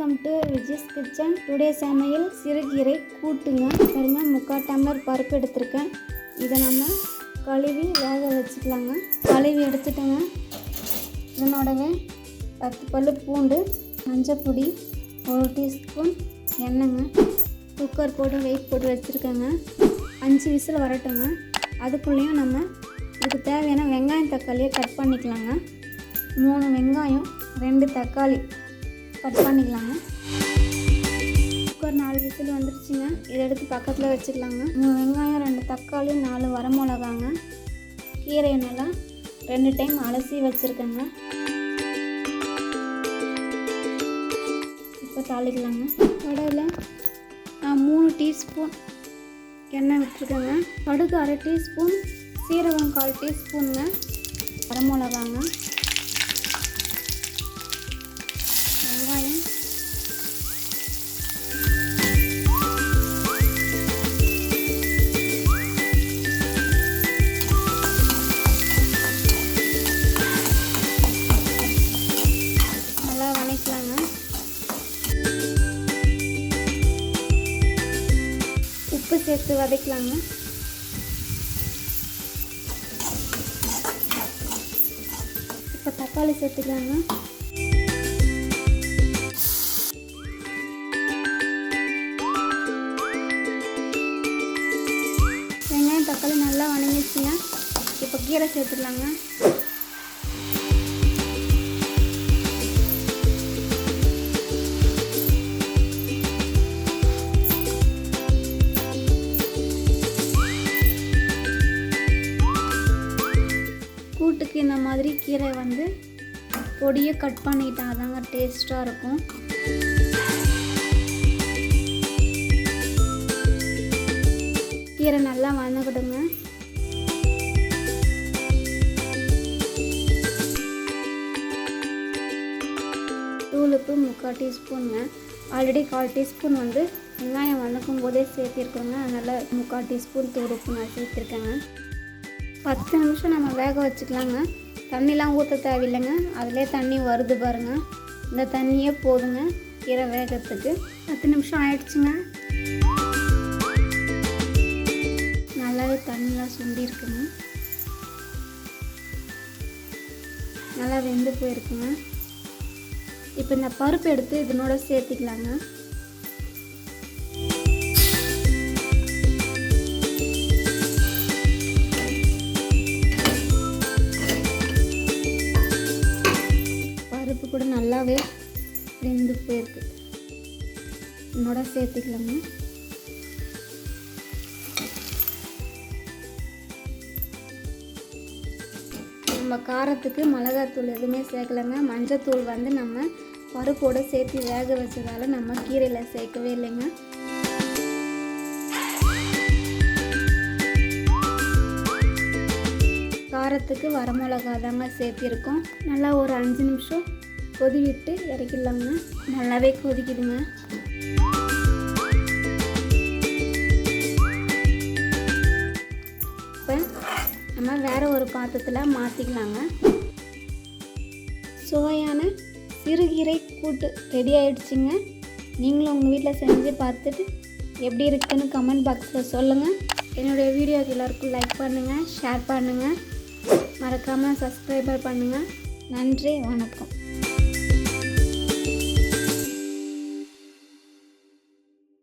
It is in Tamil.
Welcome to Vijay's kitchen. Today சமையல் சிறுகீரை கூட்டுங்க. பாருங்க முக்கால் டம்ளர் பருப்பு எடுத்திருக்கேன். இதை நம்ம கழுவி வேக வச்சுக்கலாங்க. கழுவி எடுத்துட்டோங்க. இதனோடவே பத்து பல்லு பூண்டு மஞ்சப்பொடி ஒரு டீஸ்பூன் எண்ணெய்ங்க. குக்கர் போட்டு வெயிட் போட்டு வச்சுருக்கேங்க. அஞ்சு விசில் வரட்டுங்க. அதுக்குள்ளேயும் நம்ம இதுக்கு தேவையான வெங்காயம் தக்காளியை கட் பண்ணிக்கலாங்க. மூணு வெங்காயம் ரெண்டு தக்காளி. கட் பண்ணிக்கலாங்க. ஒரு நாலு விசில் வந்துருச்சுங்க. இதை எடுத்து பக்கத்தில் வச்சுக்கலாங்க. வெங்காயம் ரெண்டு தக்காளி நாலு வரமிளகாங்க. கீரை நல்லா ரெண்டு டைம் அலசி வச்சுருக்கேங்க. இப்போ தாளிக்கலாங்க. கடையில் நான் மூணு டீஸ்பூன் எண்ணெய் விட்டுருக்கேங்க. கடுகு அரை டீஸ்பூன் சீரகம் கால் டீஸ்பூனுங்க. வரமிளகாங்க. சேர்த்து வதக்கலாங்க. இப்போ தக்காளி சேர்த்துக்கலாங்க. வெங்காயம் தக்காளி நல்லா வணங்கிச்சுங்க இப்போ கீரை சேர்த்துக்கலாங்க. கூட்டுக்கு இந்த மாதிரி கீரை வந்து பொடியை கட் பண்ணிட்டா தாங்க டேஸ்ட்டாக இருக்கும். கீரை நல்லா வதக்கிடுங்க தூளுப்பு முக்கால் டீஸ்பூனுங்க. ஆல்ரெடி கால் டீஸ்பூன் வந்து வெங்காயம் வதக்கும் போதே சேர்த்திருக்கோங்க. அதனால் முக்கால் டீஸ்பூன் தூளுப்பு நான் சேர்த்துருக்கேங்க. பத்து நிமிஷம் நம்ம வேக வச்சுக்கலாங்க. தண்ணிலாம் ஊற்ற தேவையில்லைங்க. அதிலே தண்ணி வருது பாருங்க. இந்த தண்ணியே போதுங்க. கீரை வேகத்துக்கு பத்து நிமிஷம் ஆயிடுச்சுங்க. நல்லாவே தண்ணிலாம் சுண்டி இருக்குங்க. நல்லா வெந்து போயிருக்குங்க. இப்போ இந்த பருப்பு எடுத்து இதனோட சேர்த்திக்கலாங்க. கூட ரெண்டு வெந்து போயிருக்கு. என்னோட சேர்த்துக்கலாமா? நம்ம காரத்துக்கு மிளகாத்தூள் எதுவுமே சேர்க்கலைங்க. மஞ்சத்தூள் வந்து நம்ம பருப்போடு சேர்த்து வேக வச்சதால நம்ம கீரையில் சேர்க்கவே இல்லைங்க. காரத்துக்கு வரமிளகா தாங்க சேர்த்திருக்கோம். நல்லா ஒரு அஞ்சு நிமிஷம் கொதி விட்டு இறக்கிடலாங்க. நல்லாவே கொதிக்குதுங்க. இப்போ நம்ம வேறு ஒரு பாத்திரத்தில் மாற்றிக்கலாங்க சுவையான சிறுகீரை கூட்டு ரெடி ஆயிடுச்சுங்க. நீங்களும் உங்கள் வீட்டில் செஞ்சு பார்த்துட்டு எப்படி இருக்குன்னு கமெண்ட் பாக்ஸில் சொல்லுங்கள் என்னுடைய வீடியோக்கு எல்லாருக்கும் லைக் பண்ணுங்கள் ஷேர் பண்ணுங்கள் மறக்காமல் சப்ஸ்கிரைபர் பண்ணுங்கள் நன்றி வணக்கம்.